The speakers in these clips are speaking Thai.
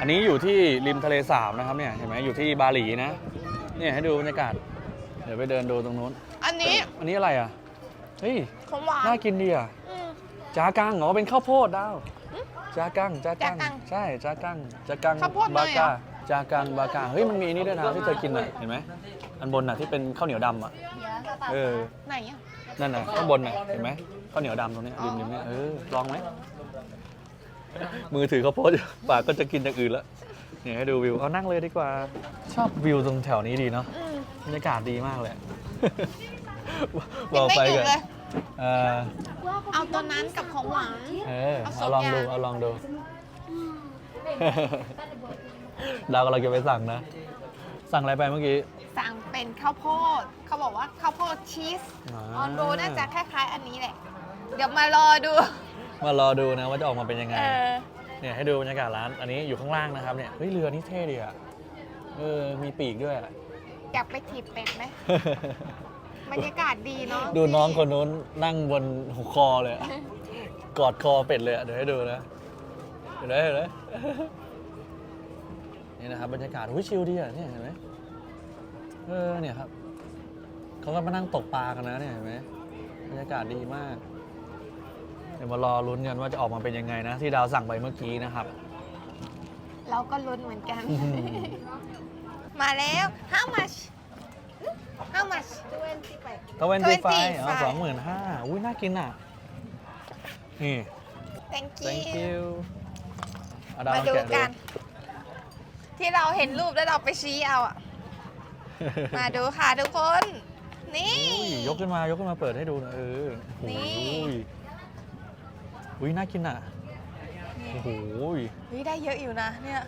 อันนี้อยู่ที่ริมทะเลสาบนะครับเนี่ยเห็นไหมอยู่ที่บาหลีนะ เนี่ยให้ดูบรรยากาศ เดี๋ยวไปเดินดูตรงนู้น อันนี้อันนี้อะไรอะ เฮ้ย ของหวานน่ากินดีอะอืมจากังเหรอเป็นข้าวโพดดาวอืมจากังจากังจากังใช่จากังจากังข้าวโพดเนบายเหรกาอจากังบากาเฮ้ยมันมีอันนี้ด้วยนะที่เธอกินอะเห็นไหมอันบนน่ะที่เป็นข้าวเหนียวดำอะเออ ไหนอะ นั่นน่ะข้างบนน่ะเห็นไหมข้าวเหนียวดำตรงเนี้ยริมริมเนี่ยเออลองไหม มือถือข้าวโพดอยู่ปากก็จะกินอย่างอื่นแล้วเนี่ยให้ดูวิวเอานั่งเลยดีกว่า ชอบวิวตรงแถวนี้ดีเนาะอืมบรรยากาศดีมากเลยกินไม่หยุดเลยเออเอาตัวนั้นกับของหวาน เออเอาสเอาองลองดูอย่างเอาลองดูดาวกำลังจะไปสั่งนะ สั่งอะไรไปเมื่อกี้ สั่งเป็นข้าวโพด เขาบอกว่าข้าวโพดชีสอ่าออนโรน่าจะคล้ายๆอันนี้แหละ เดี๋ยวมารอดู มารอดูนะว่าจะออกมาเป็นยังไง เออ เนี่ยให้ดูบรรยากาศร้าน อันนี้อยู่ข้างล่างนะครับเนี่ย เฮ้ยเรือนี่เท่ดีอะเออ มีปีกด้วยอะ อยากไปถีบเป็ดไหมบรรยากาศดีเนาะดูน้องคนนู้นนั่งบนหัวคอเลยอะ กอดคอเป็ดเลยอะเดี๋ยวให้ดูนะ เห็นไหมเห็นไหม นี่นะครับบรรยากาศหุ้ยชิลดีอะเนี่ยเห็นไหมเออเนี่ยครับเขาก็มานั่งตกปลากันนะเนี่ยเห็นไหมบรรยากาศดีมากเดี๋ยวมารอลุ้นกันว่าจะออกมาเป็นยังไงนะ ที่ดาวสั่งไปเมื่อกี้นะครับ เราก็ลุ้นเหมือนกัน อื้อหือมาแล้ว how much how much ตะเวนตีไฟ25อ๋อสองหมื่นห้าอุ้ยน่ากินอะ นี่ thank thank you you เอาดาวมาลองดูแกะกัน ที่เราเห็นรูปแล้วเราไปชี้เอาอะ มาดูค่ะทุกคน นี่ อุ้ยยกขึ้นมายกขึ้นมาเปิดให้ดูนะเออโอ้นี่โห อุ้ยน่ากินอะ โอ้โหเฮ้ยได้เยอะอยู่นะเนี่ย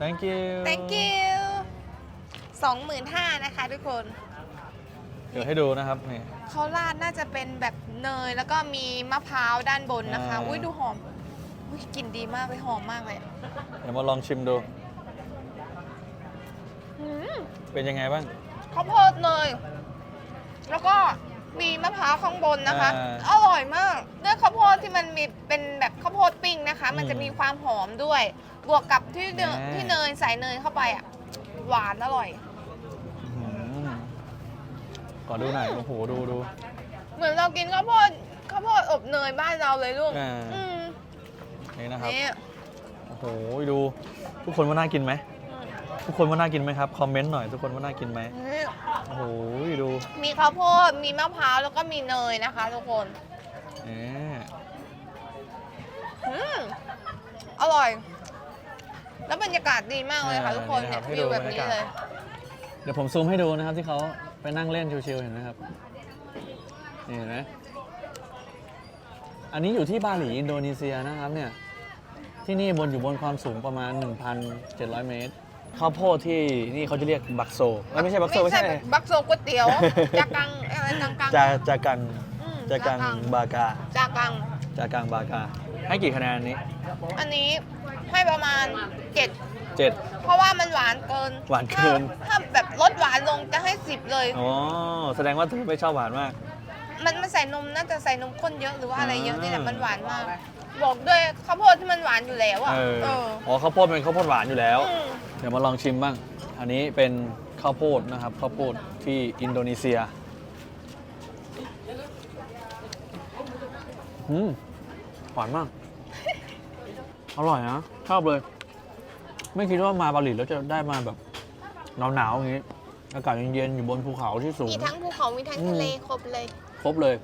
thank you thank you สองหมื่นห้านะคะทุกคน เดี๋ยวให้ดูนะครับนี่ เขาราดน่าจะเป็นแบบเนยแล้วก็มีมะพร้าวด้านบนนะคะ อ่า อุ้ยดูหอม อุ้ยกลิ่นดีมากเลยหอมมากเลยเดี๋ยวมาลองชิมดู อืมเป็นยังไงบ้าง ข้าวโพดเนย แล้วก็ มีมะพร้าวข้างบนนะคะ อ่าอร่อยมากด้วยข้าวโพดที่มันมีเป็นแบบข้าวโพดปิ้งนะคะ มันจะอืมมีความหอมด้วย บวกกับที่เนยแน่ที่เนยใส่เนยเข้าไปอะหวานอร่อย อืมขอดูหน่อย โอ้โห ดูดู เหมือนเรากินข้าวโพดข้าวโพดอบเนยบ้านเราเลยลูกอ่า อืมนี่นะครับ นี่โอ้โห ดู ทุกคนว่าน่ากินไหมอืม ทุกคนว่าน่ากินไหมครับ คอมเมนต์หน่อยทุกคนว่าน่ากินไหมนี่โอ้โหดูมีข้าวโพด มีมะพร้าว แล้วก็มีเนยนะคะ ทุกคนเอ๊ะอืมอร่อย แล้วบรรยากาศดีมากเลยค่ะ ทุกคนเนี่ยวิวแบบนี้เลย เดี๋ยวผมซูมให้ดูนะครับที่เขาไปนั่งเล่นชิวๆเห็นไหมครับนี่เห็นไหมอันนี้อยู่ที่บาหลีอินโดนีเซียนะครับเนี่ยที่นี่บนอยู่บนความสูงประมาณ 1,700 เมตร ข้าวโพดที่นี่เขาจะเรียกบักโซเอ้ยไม่ใช่บักโซไม่ใช่แบบบักโซก๋วยเตี๋ยวจากังอะไรจังกังจาจากังอืมจากังบากาจากัง จากังบากา ให้กี่คะแนนอันนี้อันนี้ให้ประมาณเจ็ด เจ็ด เพราะว่ามันหวานเกินหวานเกิน ถ้าถ้าแบบลดหวานลงจะให้สิบเลย อ๋อแสดงว่าเธอไม่ชอบหวานมาก มันมันใส่นมน่าจะใส่นมข้นเยอะหรือว่าอะไรเยอะนี่แหละอ่ามัมันหวานมาก บอกด้วยข้าวโพดที่มันหวานอยู่แล้วอะ เออ เอออ๋อข้าวโพดเป็นข้าวโพดหวานอยู่แล้ว อืมเดี๋ยวมาลองชิมบ้าง อันนี้เป็นข้าวโพดนะครับ ข้าวโพดที่อินโดนีเซียอืมหวานมาก อร่อยนะชอบเลย ไม่คิดว่ามาบาหลีแล้วจะได้มาแบบหนาวๆอย่างนี้ อากาศเย็นๆอยู่บนภูเขาที่สูง มีทั้งภูเขามีทั้งทะเลครบเลย ครบเลย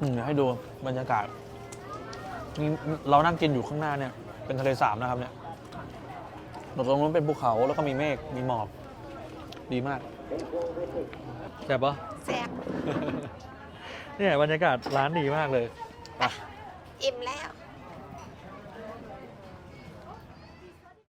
อืมเดี๋ยวให้ดูบรรยากาศนี่เรานั่งกินอยู่ข้างหน้าเนี่ย เป็นทะเลสาบนะครับเนี่ย ตรงนู้นเป็นภูเขาแล้วก็มีเมฆมีหมอกดีมากแซ่บปะแซ่บเนี่ยบรรยากาศร้านดีมากเลย อิ่มแล้ว